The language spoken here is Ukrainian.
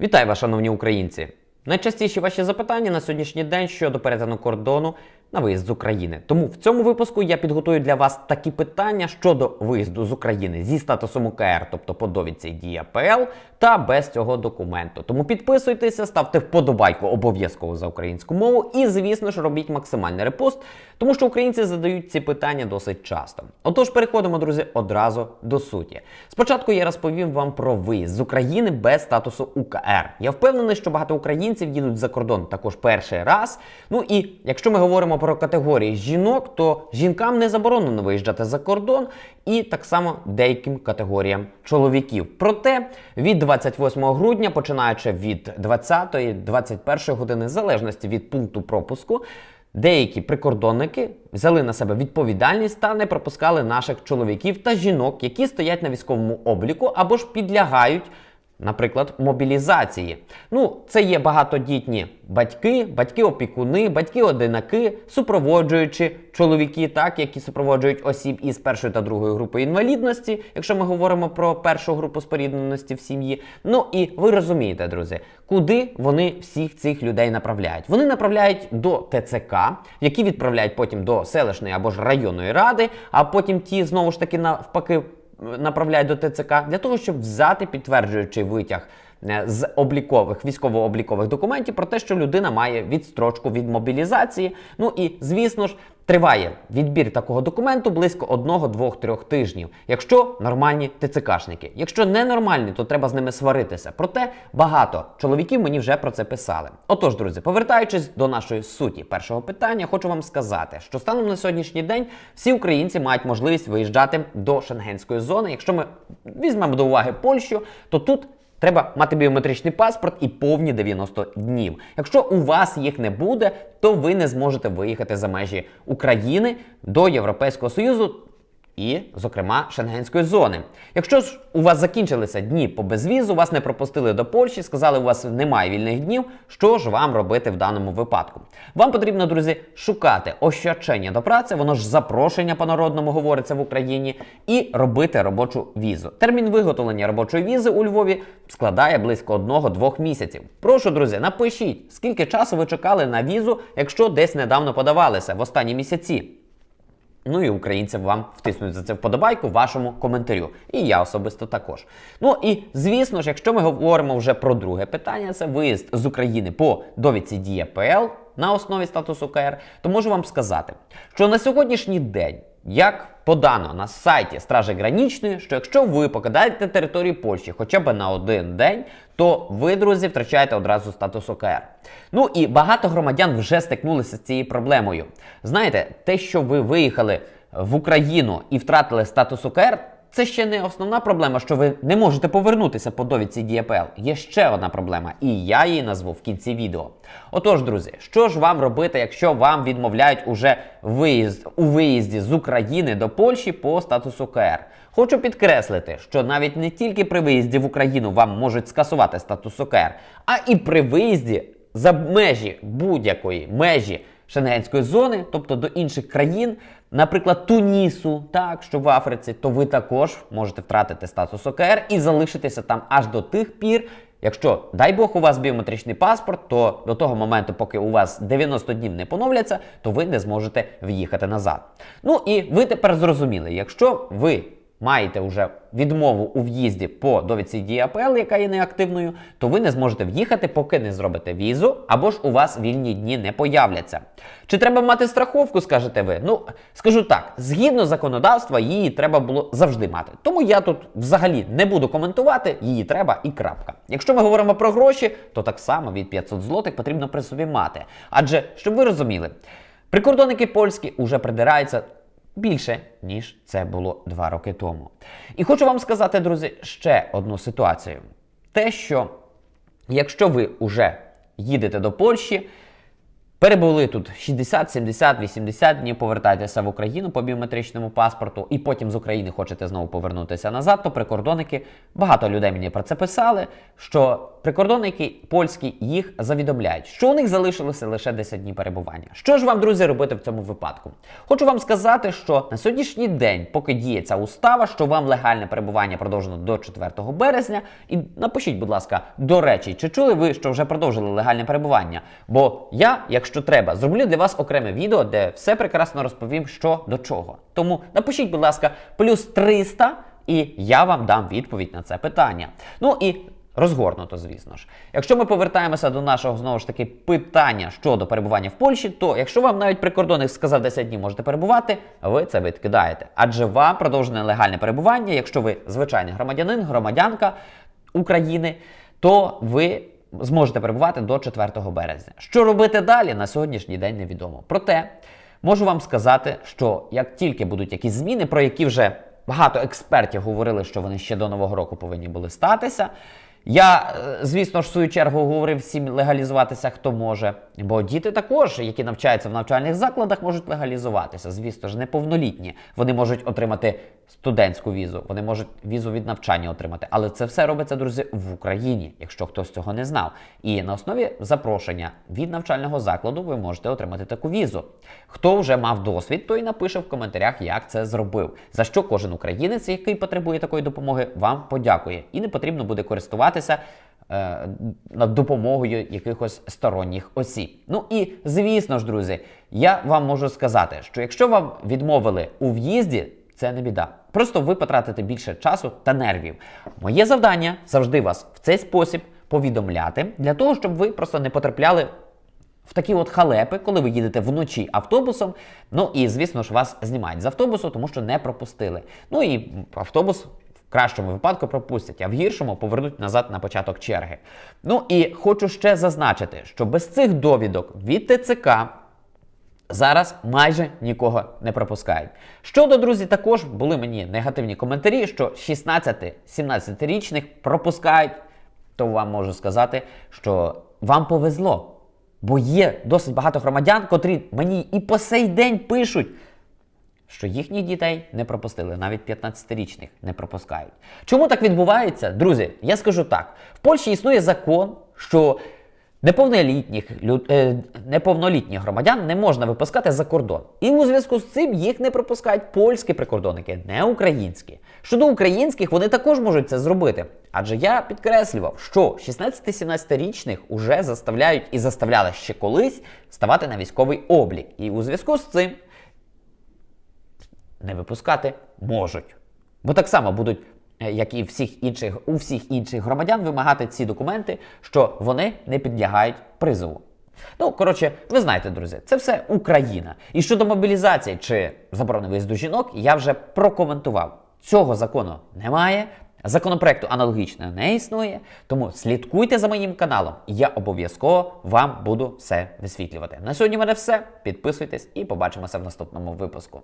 Вітаю вас, шановні українці! Найчастіші ваші запитання на сьогоднішній день щодо перетину кордону на виїзд з України. Тому в цьому випуску я підготую для вас такі питання щодо виїзду з України зі статусом УКР, тобто по довідці дії АПЛ, та без цього документу. Тому підписуйтеся, ставте вподобайку обов'язково за українську мову і, звісно ж, робіть максимальний репост, тому що українці задають ці питання досить часто. Отож, переходимо, друзі, одразу до суті. Спочатку я розповім вам про виїзд з України без статусу УКР. Я впевнений, що багато українців їдуть за кордон також перший раз. Ну і якщо ми говоримо про категорії жінок, то жінкам не заборонено виїжджати за кордон, і так само деяким категоріям чоловіків. Проте від 28 грудня, починаючи від 20-21 години, в залежності від пункту пропуску. Деякі прикордонники взяли на себе відповідальність та не пропускали наших чоловіків та жінок, які стоять на військовому обліку або ж підлягають, наприклад, мобілізації. Ну, це є багатодітні батьки, батьки-опікуни, батьки-одинаки, супроводжуючи чоловіки, так які супроводжують осіб із першої та другої групи інвалідності, якщо ми говоримо про першу групу спорідненості в сім'ї. Ну і ви розумієте, друзі, куди вони всіх цих людей направляють? Вони направляють до ТЦК, які відправляють потім до селищної або ж районної ради, а потім ті знову ж таки навпаки направляють до ТЦК для того, щоб взяти підтверджуючий витяг е, з облікових військово-облікових документів про те, що людина має відстрочку від мобілізації. Ну і звісно ж. Триває відбір такого документу близько 1-2-3 тижнів, якщо нормальні ТЦКшники. Якщо ненормальні, то треба з ними сваритися. Проте багато чоловіків мені вже про це писали. Отож, друзі, повертаючись до нашої суті першого питання, хочу вам сказати, що станом на сьогоднішній день всі українці мають можливість виїжджати до шенгенської зони. Якщо ми візьмемо до уваги Польщу, то тут Треба мати біометричний паспорт і повні 90 днів. Якщо у вас їх не буде, то ви не зможете виїхати за межі України до Європейського Союзу. І, зокрема, шенгенської зони. Якщо ж у вас закінчилися дні по безвізу, вас не пропустили до Польщі, сказали, у вас немає вільних днів, що ж вам робити в даному випадку? Вам потрібно, друзі, шукати ощадчення до праці, воно ж запрошення по народному говориться в Україні, і робити робочу візу. Термін виготовлення робочої візи у Львові складає близько одного-двох місяців. Прошу, друзі, напишіть, скільки часу ви чекали на візу, якщо десь недавно подавалися в останні місяці. Ну і українцям вам втиснуть за це вподобайку вашому коментарю. І я особисто також. Ну і звісно ж, якщо ми говоримо вже про друге питання, це виїзд з України по довідці ДІПЛ на основі статусу КР, то можу вам сказати, що на сьогоднішній день, як подано на сайті Стражі Гранічної, що якщо ви покидаєте територію Польщі хоча б на один день, то ви, друзі, втрачаєте одразу статус ОКР. Ну і багато громадян вже стикнулися з цією проблемою. Знаєте, те, що ви виїхали в Україну і втратили статус ОКР, це ще не основна проблема, що ви не можете повернутися по довідці ДІАПЛ. Є ще одна проблема, і я її назву в кінці відео. Отож, друзі, що ж вам робити, якщо вам відмовляють уже виїзд у виїзді з України до Польщі по статусу КР? Хочу підкреслити, що навіть не тільки при виїзді в Україну вам можуть скасувати статус ОКР, а і при виїзді за межі будь-якої межі Шенгенської зони, тобто до інших країн, наприклад, Тунісу, так що в Африці, то ви також можете втратити статус ОКР і залишитися там аж до тих пір. Якщо, дай Бог, у вас біометричний паспорт, то до того моменту, поки у вас 90 днів не поновляться, то ви не зможете в'їхати назад. Ну і ви тепер зрозуміли, якщо ви маєте вже відмову у в'їзді по довідці ДІАПЛ, яка є неактивною, то ви не зможете в'їхати, поки не зробите візу, або ж у вас вільні дні не появляться. Чи треба мати страховку, скажете ви? Ну, скажу так, згідно законодавства, її треба було завжди мати. Тому я тут взагалі не буду коментувати, її треба і крапка. Якщо ми говоримо про гроші, то так само від 500 злотих потрібно при собі мати. Адже, щоб ви розуміли, прикордонники польські уже придираються більше, ніж це було два роки тому. І хочу вам сказати, друзі, ще одну ситуацію: те, що якщо ви вже їдете до Польщі, перебули тут 60, 70, 80 днів, повертаєтеся в Україну по біометричному паспорту, і потім з України хочете знову повернутися назад, то прикордонники, багато людей мені про це писали, що прикордонники польські їх завідомляють, що у них залишилося лише 10 днів перебування. Що ж вам, друзі, робити в цьому випадку? Хочу вам сказати, що на сьогоднішній день, поки діє ця устава, що вам легальне перебування продовжено до 4 березня. І напишіть, будь ласка, до речі, чи чули ви, що вже продовжили легальне перебування? Бо я, якщо треба, зроблю для вас окреме відео, де все прекрасно розповім, що до чого. Тому напишіть, будь ласка, плюс 300, і я вам дам відповідь на це питання. Ну і розгорнуто, звісно ж. Якщо ми повертаємося до нашого знову ж таки питання щодо перебування в Польщі, то якщо вам навіть прикордонник сказав 10 днів можете перебувати, ви це відкидаєте. Адже вам продовжене легальне перебування, якщо ви звичайний громадянин, громадянка України, то ви. Зможете перебувати до 4 березня. Що робити далі на сьогоднішній день невідомо. Проте можу вам сказати, що як тільки будуть якісь зміни, про які вже багато експертів говорили, що вони ще до нового року повинні були статися. Я, е, звісно ж, в свою чергу говорив всім легалізуватися, хто може. Бо діти також, які навчаються в навчальних закладах, можуть легалізуватися. Звісно ж, неповнолітні. Вони можуть отримати студентську візу, вони можуть візу від навчання отримати. Але це все робиться, друзі, в Україні, якщо хтось цього не знав. І на основі запрошення від навчального закладу ви можете отримати таку візу. Хто вже мав досвід, той напише в коментарях, як це зробив. За що кожен українець, який потребує такої допомоги, вам подякує. І не потрібно буде користуватися е, над допомогою якихось сторонніх осіб. Ну і звісно ж, друзі, я вам можу сказати, що якщо вам відмовили у в'їзді, це не біда. Просто ви потратите більше часу та нервів. Моє завдання завжди вас в цей спосіб повідомляти для того, щоб ви просто не потрапляли в такі от халепи, коли ви їдете вночі автобусом. Ну і звісно ж вас знімають з автобусу, тому що не пропустили. Ну і автобус. Кращому випадку пропустять, а в гіршому повернуть назад на початок черги. Ну і хочу ще зазначити, що без цих довідок від ТЦК Зараз майже нікого не пропускають. Щодо друзі, також були мені негативні коментарі, що 16-17-річних пропускають, то вам можу сказати, що вам повезло. Бо є досить багато громадян, котрі мені і по сей день пишуть, що їхніх дітей не пропустили, навіть 15-річних не пропускають. Чому так відбувається? Друзі, я скажу так: в Польщі існує закон, що неповнолітніх, е, неповнолітніх громадян не можна випускати за кордон. І у зв'язку з цим їх не пропускають польські прикордонники, не українські. Щодо українських, вони також можуть це зробити. Адже я підкреслював, що 16-17-річних уже заставляють і заставляли ще колись ставати на військовий облік. І у зв'язку з цим не випускати можуть. Бо так само будуть, е, як і всіх інших, у всіх інших громадян, вимагати ці документи, що вони не підлягають призову. Ну, коротше, ви знаєте, друзі, це все Україна. І щодо мобілізації чи заборони виїзду жінок, я вже прокоментував. Цього закону немає. Законопроекту аналогічно не існує, тому слідкуйте за моїм каналом, я обов'язково вам буду все висвітлювати. На сьогодні в мене все. Підписуйтесь і побачимося в наступному випуску.